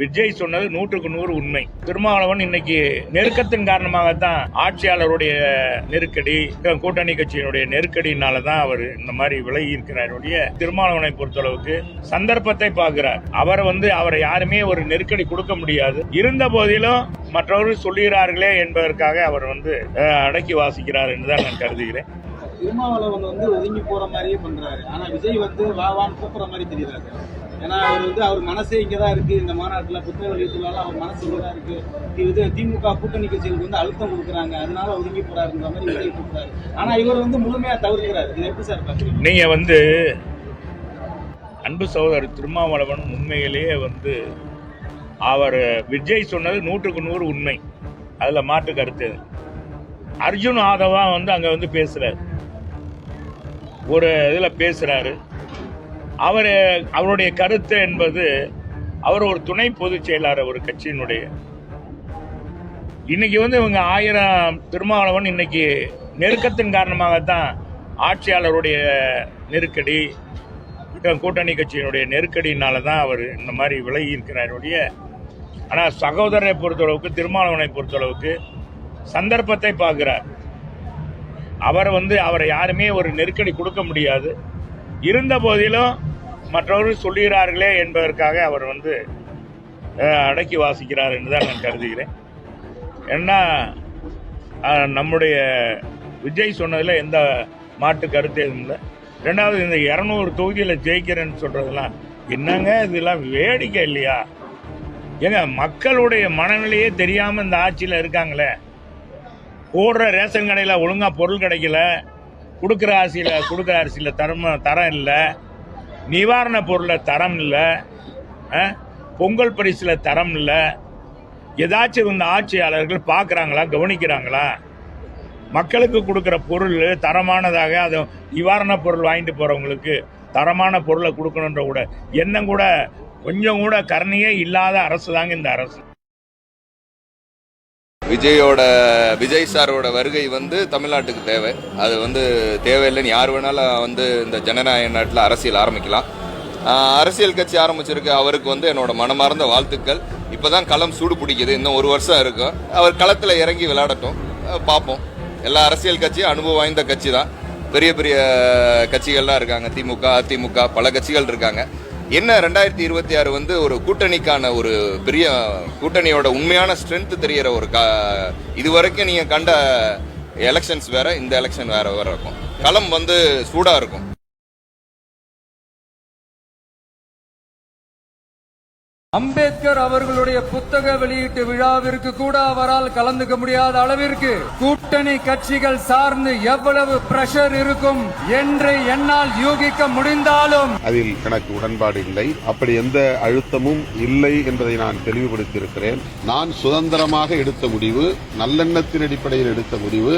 விஜய் சொன்னது நூற்றுக்கு நூறு உண்மை. திருமாவளவன் இன்னைக்கு நெருக்கத்தின் காரணமாகத்தான் ஆட்சியாளருடைய நெருக்கடி கூட்டணி கட்சியினுடைய நெருக்கடினால தான் அவர் இந்த மாதிரி விலகி இருக்கிறார் திருமாவளவனை பொறுத்தளவுக்கு சந்தர்ப்பத்தை பார்க்கிறார். அவர் வந்து அவரை யாருமே ஒரு நெருக்கடி கொடுக்க முடியாது. இருந்த போதிலும் மற்றவர்கள் சொல்லுகிறார்களே என்பதற்காக அவர் வந்து அடக்கி வாசிக்கிறார் என்று தான் நான் கருதுகிறேன். திருமாவளவன் வந்து ஒதுங்கி போற மாதிரியே பண்றாரு. ஆனா விஜய் வந்து வா வான்னு கூப்பிடுற மாதிரி தெரியுறாரு ஏன்னா அவர் வந்து அவர் மனசே இங்கதான் இருக்கு. இந்த மாநாட்டுல புத்தக வெளியிட்டுலாம் அவர் மனசு இங்கதான் இருக்கு. இது திமுக கூட்டணி கட்சிகளுக்கு வந்து அழுத்தம் கொடுக்குறாங்க. அதனால ஒதுங்கி போறாருங்கிற மாதிரி விஜய் கூப்பிடுறாரு. ஆனா இவர் வந்து முழுமையா தவிர்க்கிறாரு. இது எப்படி சார் பாக்குறீங்க நீங்க வந்து அன்பு சகோதரர் திருமாவளவன் உண்மையிலேயே வந்து அவர் விஜய் சொன்னது நூற்றுக்கு நூறு உண்மை. அதில் மாற்று கருத்து. அர்ஜுன் ஆதவா வந்து அங்கே வந்து பேசுகிறார் ஒரு இதில் பேசுகிறாரு அவர் அவருடைய கருத்து என்பது அவர் ஒரு துணை பொதுச் செயலாளர் ஒரு கட்சியினுடைய. இன்னைக்கு வந்து இவங்க ஆயிரம் திருமாவளவன் இன்னைக்கு நெருக்கத்தின் காரணமாகத்தான் ஆட்சியாளருடைய நெருக்கடி கூட்டணி கட்சியினுடைய நெருக்கடினால தான் அவர் இந்த மாதிரி விலகி இருக்கிறாருடைய ஆனால் சகோதரரை பொறுத்தளவுக்கு திருமாவளவனை பொறுத்தளவுக்கு சந்தர்ப்பத்தை பார்க்கிறார். அவர் வந்து அவரை யாருமே ஒரு நெருக்கடி கொடுக்க முடியாது. இருந்த போதிலும் மற்றவர்கள் சொல்லுகிறார்களே என்பதற்காக அவர் வந்து அடக்கி வாசிக்கிறார் என்று தான் நான் கருதுகிறேன். ஏன்னா நம்முடைய விஜய் சொன்னதில் எந்த மாட்டு கருத்து எதுவும் இல்லை. ரெண்டாவது இந்த இரநூறு தொகுதியில் ஜெயிக்கிறேன்னு சொல்கிறதெல்லாம் என்னங்க இதெல்லாம் வேடிக்கை இல்லையா? ஏங்க மக்களுடைய மனநிலையே தெரியாமல் இந்த ஆட்சியில் இருக்காங்களே? ஓடுற ரேஷன் கடையில் ஒழுங்காக பொருள் கிடைக்கல கொடுக்குற அரிசியில் கொடுக்குற அரிசியில் தரம் தரம் இல்லை நிவாரண பொருளில் தரம் இல்லை பொங்கல் பரிசில் தரம் இல்லை. ஏதாச்சும் இந்த ஆட்சியாளர்கள் பார்க்குறாங்களா கவனிக்கிறாங்களா? மக்களுக்கு கொடுக்குற பொருள் தரமானதாக அது நிவாரண பொருள் வாங்கிட்டு போகிறவங்களுக்கு தரமான பொருளை கொடுக்கணுன்ற கூட எண்ணம் கூட கொஞ்சம் கூட கருணையே இல்லாத அரசு தாங்க இந்த அரசு. விஜயோட விஜய் சாரோட வருகை வந்து தமிழ்நாட்டுக்கு தேவை. அது வந்து தேவையில்லைன்னு யார் வேணாலும் வந்து இந்த ஜனநாயக நாட்டில் அரசியல் ஆரம்பிக்கலாம். அரசியல் கட்சி ஆரம்பிச்சிருக்க. அவருக்கு வந்து என்னோட மனமார்ந்த வாழ்த்துக்கள். இப்போ தான் களம் சூடு பிடிக்குது. இன்னும் ஒரு வருஷம் இருக்கும். அவர் களத்தில் இறங்கி விளையாடட்டும். பார்ப்போம். எல்லா அரசியல் கட்சியும் அனுபவம் வாய்ந்த கட்சி தான் பெரிய பெரிய கட்சிகள்லாம் இருக்காங்க. திமுக அதிமுக பல கட்சிகள் இருக்காங்க. என்ன ரெண்டாயிரத்தி இருபத்தி ஆறு வந்து ஒரு கூட்டணிக்கான ஒரு பெரிய கூட்டணியோட உண்மையான ஸ்ட்ரென்த் தெரியற ஒரு கா இது வரைக்கும் நீங்க கண்ட எலெக்ஷன்ஸ் வேற இந்த எலெக்ஷன் வேற வேற இருக்கும் களம் வந்து சூடா இருக்கும். அம்பேத்கர் அவர்களுடைய புத்தக வெளியீட்டு விழாவிற்கு கூட அவரால் கலந்துக்க முடியாத அளவிற்கு கூட்டணி கட்சிகள் சார்ந்து எவ்வளவு பிரஷர் இருக்கும் என்று என்னால் யூகிக்க முடிந்தாலும் அதில் எனக்கு உடன்பாடு இல்லை. அப்படி எந்த அழுத்தமும் இல்லை என்பதை நான் தெளிவுபடுத்தியிருக்கிறேன். நான் சுதந்திரமாக எடுத்த முடிவு நல்லெண்ணத்தின் அடிப்படையில் எடுத்த முடிவு.